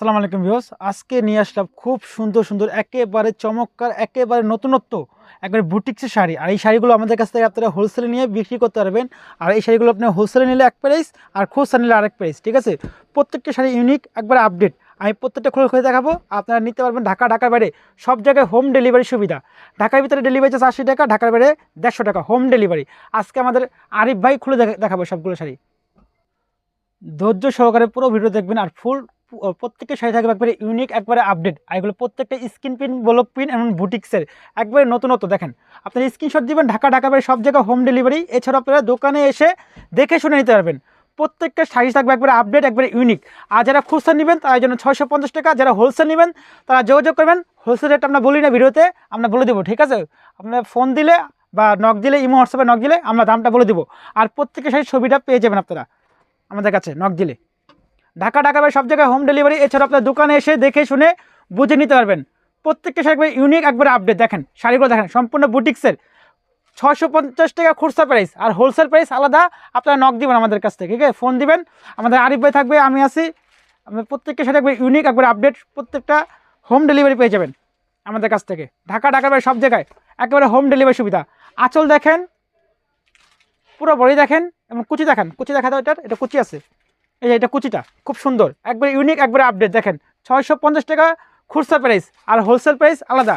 আসসালামু আলাইকুম ভিউস আজকে নিয়ে আসলাম খুব সুন্দর সুন্দর, একেবারে চমৎকার, একেবারে নতুনত্ব একবারে বুটিক্সের শাড়ি। আর এই শাড়িগুলো আমাদের কাছ থেকে আপনারা হোলসেলে নিয়ে বিক্রি করতে পারবেন। আর এই শাড়িগুলো আপনি হোলসেলে নিলে এক প্রাইস আর খুচরা নিলে আরেক প্রাইস ঠিক আছে? প্রত্যেকটা শাড়ি ইউনিক একবারে আপডেট আমি প্রত্যেকটা খুলে খুলে দেখাবো, আপনারা নিতে পারবেন ঢাকা, ঢাকার বাইরে। সব জায়গায় হোম ডেলিভারি সুবিধা। ঢাকার ভিতরে ডেলিভারি চার্জ আশি টাকা, ঢাকার বাইরে দেড়শো টাকা হোম ডেলিভারি আজকে আমাদের আরিফ ভাই খুলে দেখাবো সবগুলো শাড়ি। ধৈর্য সহকারে পুরো ভিডিও দেখবেন আর ফুল প্রত্যেকটা শাড়ি থাকবে একবারে ইউনিক একবারে আপডেট আর এগুলো প্রত্যেকটা স্ক্রিন প্রিন্ট ব্লক প্রিন্ট এবং বুটিক্সের একবারে নতুনত্ব। দেখেন, আপনার স্ক্রিনশট দিবেন, ঢাকা ঢাকা বাইরে সব জায়গায় হোম ডেলিভারি এছাড়া আপনারা দোকানে এসে দেখে শুনে নিতে পারবেন। প্রত্যেকটা শাড়ি থাকবে একবারে আপডেট একবারে ইউনিক আর যারা খুচরা নেবেন, তার জন্য ছয়শো পঞ্চাশ টাকা। যারা হোলসেল নেবেন, তারা যোগাযোগ করবেন। হোলসেল রেট আমরা বলি না ভিডিওতে, আমরা বলে দেবো, ঠিক আছে? আপনার ফোন দিলে বা নক দিলে ইমো হোয়াটসঅ্যাপে নক দিলে আমরা দামটা বলে দেবো। আর প্রত্যেকটা শাড়ির ছবিটা পেয়ে যাবেন আপনারা। আমাদের কাছে নক দিলে। ঢাকা ঢাকা বাইরে সব জায়গায় হোম ডেলিভারি এছাড়া আপনার দোকানে এসে দেখে শুনে বুঝে নিতে পারবেন। প্রত্যেকটা শাড়ি ইউনিক একবার আপডেট দেখেন, শাড়িগুলো দেখেন, সম্পূর্ণ বুটিক্সের ছশো পঞ্চাশ টাকা খুচরা প্রাইস আর হোলসেল প্রাইস আলাদা। আপনারা নক দিবেন আমাদের কাছ থেকে ঠিক আছে ফোন দিবেন। আমাদের আরিফ ভাই থাকবে, আমি আছি। আমাদের প্রত্যেকটা শাড়ি একবার ইউনিক একবার আপডেট প্রত্যেকটা হোম ডেলিভারি পেয়ে যাবেন আমাদের কাছ থেকে। ঢাকা ঢাকা সব জায়গায়, একেবারে হোম ডেলিভারি সুবিধা। আঁচল দেখেন পুরো বড়ি দেখেন এবং কুচি দেখেন। কুচি দেখা দাও এটার এটা কুচি আছে। এই যে এটা কুচিটা, খুব সুন্দর। একবার ইউনিক একবার আপডেট দেখেন, ছয়শো পঞ্চাশ টাকা খুচরা প্রাইস আর হোলসেল প্রাইস আলাদা।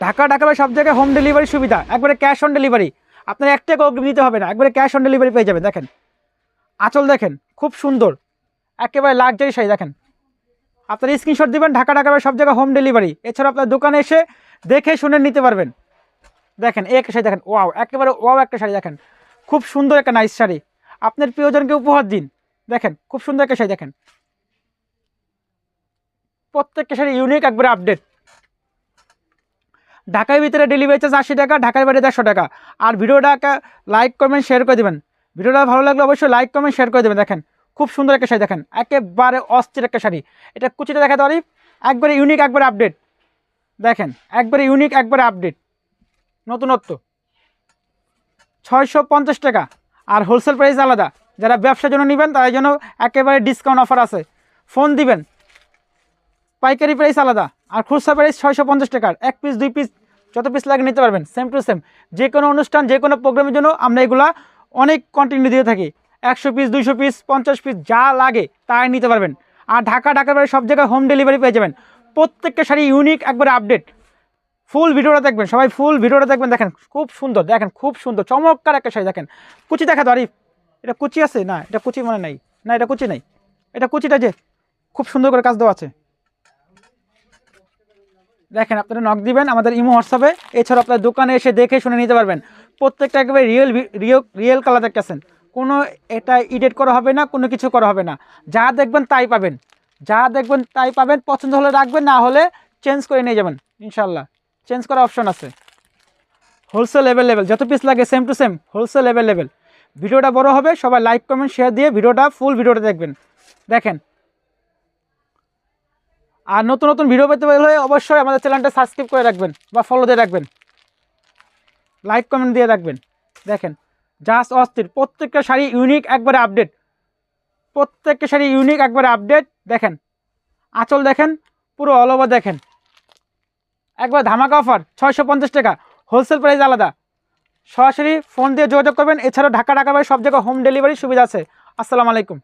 ঢাকা ঢাকা সব জায়গায় হোম ডেলিভারি সুবিধা। একবারে ক্যাশ অন ডেলিভারি আপনার এক টাকা অগ্রিম দিতে হবে না। একবারে ক্যাশ অন ডেলিভারি পেয়ে যাবেন। দেখেন, আঁচল দেখেন, খুব সুন্দর। একেবারে লাক্সারি শাড়ি দেখেন। আপনার স্ক্রিনশট দিবেন, ঢাকা ঢাকা সব জায়গায় হোম ডেলিভারি এছাড়া আপনার দোকানে এসে দেখে শুনে নিতে পারবেন। দেখেন, এই একটা শাড়ি দেখেন, ওয়াও, একেবারে ওয়াও একটা শাড়ি দেখেন। খুব সুন্দর একটা নাইস শাড়ি। আপনার প্রিয়জনকে উপহার দিন। দেখেন, খুব সুন্দর একটা শাড়ি দেখেন। প্রত্যেকটা শাড়ি ইউনিক একবারে আপডেট ঢাকার ভিতরে ডেলিভারি চার্জ আশি টাকা, ঢাকার বাইরে দেড়শো টাকা। আর ভিডিওটাকে লাইক কমেন্ট শেয়ার করে দেবেন। ভিডিওটা ভালো লাগলে অবশ্যই লাইক কমেন্ট শেয়ার করে দেবেন। দেখেন, খুব সুন্দর একটা শাড়ি দেখেন। একেবারে অস্থির একটা শাড়ি। এটা কুচিটা দেখাতে পারি? একবারে ইউনিক একবারে আপডেট দেখেন, একবারে ইউনিক একবারে আপডেট নতুনত্ব। ছয়শো পঞ্চাশ টাকা। আর হোলসেল প্রাইস আলাদা। যারা ব্যবসার জন্য নেবেন, তাদের জন্য একেবারে ডিসকাউন্ট অফার আছে। ফোন দিবেন। পাইকারি প্রাইস আলাদা। আর খুচরা প্রাইস ছয়শো পঞ্চাশ টাকার। এক পিস দুই পিস যত পিস লাগে নিতে পারবেন। সেম টু সেম যে কোনো অনুষ্ঠান, যে কোনো প্রোগ্রামের জন্য আমরা এগুলা অনেক কন্টিনিউ দিয়ে থাকি। একশো পিস দুইশো পিস পঞ্চাশ পিস যা লাগে তাই নিতে পারবেন। আর ঢাকা, ঢাকার বাইরে সব জায়গায় হোম ডেলিভারি পেয়ে যাবেন। প্রত্যেকটা শাড়ি ইউনিক একবারে আপডেট ফুল ভিডিওটা দেখবেন, সবাই ফুল ভিডিওটা দেখবেন, দেখেন খুব সুন্দর, দেখেন খুব সুন্দর, চমৎকার একটা শাড়ি, দেখেন। কুচি দেখা আরিফ, এটা কুচি আছে? না, এটা কুচি মানে নাই। না, এটা কুচি নাই। এটা কুচিটা যে খুব সুন্দর করে কাজ দেওয়া আছে। দেখেন, আপনারা নক দিবেন আমাদের ইমো হোয়াটসঅ্যাপে এছাড়া আপনার দোকানে এসে দেখে শুনে নিতে পারবেন। প্রত্যেকটা একেবারে রিয়েল রিয়েল রিয়েল কালার দেখতেছেন। কোনো এটা এডিট করা হবে না, কোনো কিছু করা হবে না। যা দেখবেন তাই পাবেন। যা দেখবেন তাই পাবেন, পছন্দ হলে রাখবেন, না হলে চেঞ্জ করে নিয়ে যাবেন ইনশাল্লাহ চেঞ্জ করার অপশন আছে। হোলসেল অ্যাভেলেবেল যত পিস লাগে same to same wholesale available ভিডিওটা বড় হবে, সবাই লাইক কমেন্ট শেয়ার দিয়ে ভিডিওটা ফুল ভিডিওটা দেখবেন। দেখেন। আর নতুন নতুন ভিডিও পেতে হলে অবশ্যই আমাদের চ্যানেলটা সাবস্ক্রাইব করে রাখবেন বা ফলো দিয়ে রাখবেন। লাইক কমেন্ট দিয়ে রাখবেন। দেখেন জাস্ট অস্থির। প্রত্যেকটা শাড়ি ইউনিক একবারে আপডেট প্রত্যেকটা শাড়ি ইউনিক একবারে আপডেট দেখেন, আঁচল দেখেন, পুরো অল ওভার দেখেন। একবার ধামাকা অফার, ছয়শো পঞ্চাশ টাকা। হোলসেল প্রাইস আলাদা। সরাসরি ফোন দিয়ে যোগাযোগ করবেন। এছাড়াও ঢাকা ঢাকা বাইরে সব জায়গায় হোম ডেলিভারি সুবিধা আছে। আসসালামু আলাইকুম।